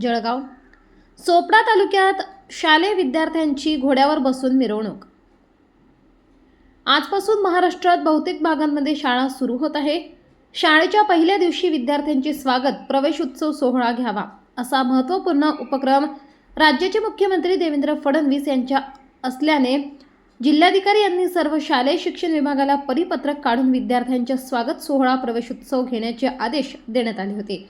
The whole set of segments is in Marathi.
जळगाव. चोपडा तालुक्यात शालेय विद्यार्थ्यांची घोड्यावर बसून मिरवणूक. आजपासून महाराष्ट्रात बहुतेक भागांमध्ये शाळा सुरू होत आहे. शाळेच्या पहिल्या दिवशी विद्यार्थ्यांचे स्वागत प्रवेश उत्सव सोहळा घ्यावा असा महत्त्वपूर्ण उपक्रम राज्याचे मुख्यमंत्री देवेंद्र फडणवीस यांच्या असल्याने जिल्हाधिकारी यांनी सर्व शालेय शिक्षण विभागाला परिपत्रक काढून विद्यार्थ्यांच्या स्वागत सोहळा प्रवेशोत्सव घेण्याचे आदेश देण्यात आले होते.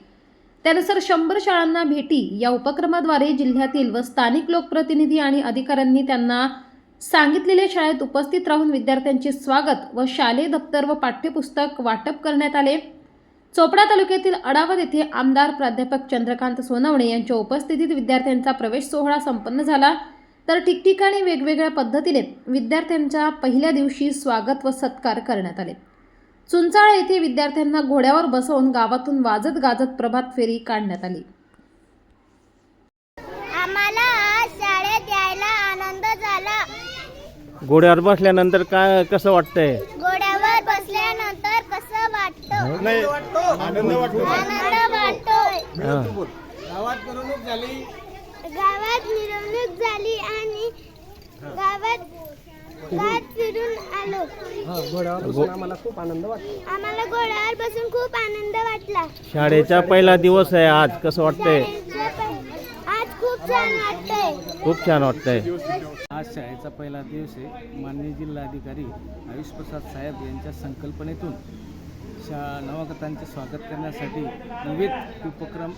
त्यानुसार शंभर शाळांना भेटी या उपक्रमाद्वारे जिल्ह्यातील व स्थानिक लोकप्रतिनिधी आणि अधिकाऱ्यांनी त्यांना सांगितलेल्या शाळेत उपस्थित राहून विद्यार्थ्यांचे स्वागत व शालेय दप्तर व पाठ्यपुस्तक वाटप करण्यात आले. चोपडा तालुक्यातील अडावत येथे आमदार प्राध्यापक चंद्रकांत सोनवणे यांच्या उपस्थितीत विद्यार्थ्यांचा प्रवेश सोहळा संपन्न झाला. तर ठिकठिकाणी वेगवेगळ्या पद्धतीने विद्यार्थ्यांच्या पहिल्या दिवशी स्वागत व सत्कार करण्यात आले. चुंचाळ येथे विद्यार्थ्यांना घोड्यावर बसवून गावातून वाजत गाजत प्रभात फेरी काढण्यात आली. आम्हाला शाळेत यायला आनंद झाला. घोड्यावर बसल्यानंतर काय कसं वाटतंय? घोड्यावर बसल्यानंतर कसं वाटतं? आनंद हा. गावात मिरवणूक झाली आणि गावात फिरून आलो. आम्हाला घोड्यावर बसून खूप आनंद वाटला. शाळेचा पहिला दिवस आहे आज कसं वाटतंय? शाळेचं आज खूप छान वाटतंय. खूप छान वाटतंय. आज शाळेचा पहिला दिवस आहे. माननीय जिल्हाधिकारी आयुष प्रसाद साहेब यांच्या संकल्पनेतून शा नवागतांचे स्वागत करण्यासाठी विविध उपक्रम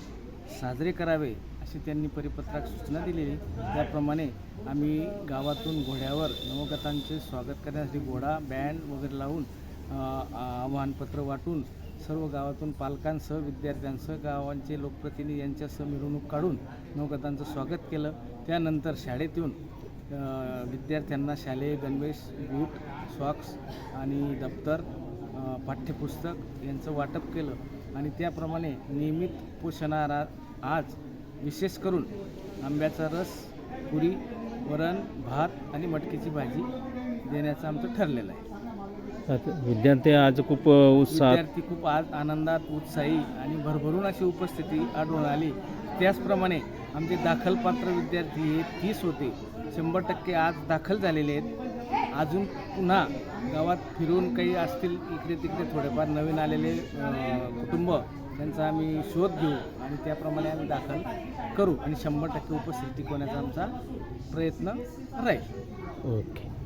साजरे करावे अशी त्यांनी परिपत्रात सूचना दिलेली. त्याप्रमाणे आम्ही गावातून घोड्यावर नवगतांचे स्वागत करण्यासाठी घोडा बँड वगैरे लावून आव्हानपत्र वाटून सर्व गावातून पालकांसह विद्यार्थ्यांसह गावांचे लोकप्रतिनिधी यांच्यासह मिरवणूक काढून नवगतांचं स्वागत केलं. त्यानंतर शाळेत येऊन विद्यार्थ्यांना शालेय गणवेश बूट सॉक्स आणि दप्तर पाठ्यपुस्तक यांचं वाटप केलं. आणि त्याप्रमाणे नियमित पोषणारा आज विशेष करून आंब्याचा रस पुरी वरण भात आणि मटकीची भाजी देण्याचं आमचं ठरलेलं आहे. विद्यार्थी आज खूप उत्साहात विद्यार्थी खूप आज आनंदात उत्साही आणि भरभरून अशी उपस्थिती आढळून आली. त्याचप्रमाणे आमचे दाखलपात्र विद्यार्थी हे तीस होते. शंभर टक्के आज दाखल झालेले आहेत. अजून पुन्हा गावात फिरून काही असतील इकडे तिकडे थोडेफार नवीन आलेले कुटुंब त्यांचा आम्ही शोध घेऊ आणि त्याप्रमाणे आम्ही दाखल करू आणि शंभर टक्के उपस्थिती टिकवण्याचा आमचा प्रयत्न राहील. ओके.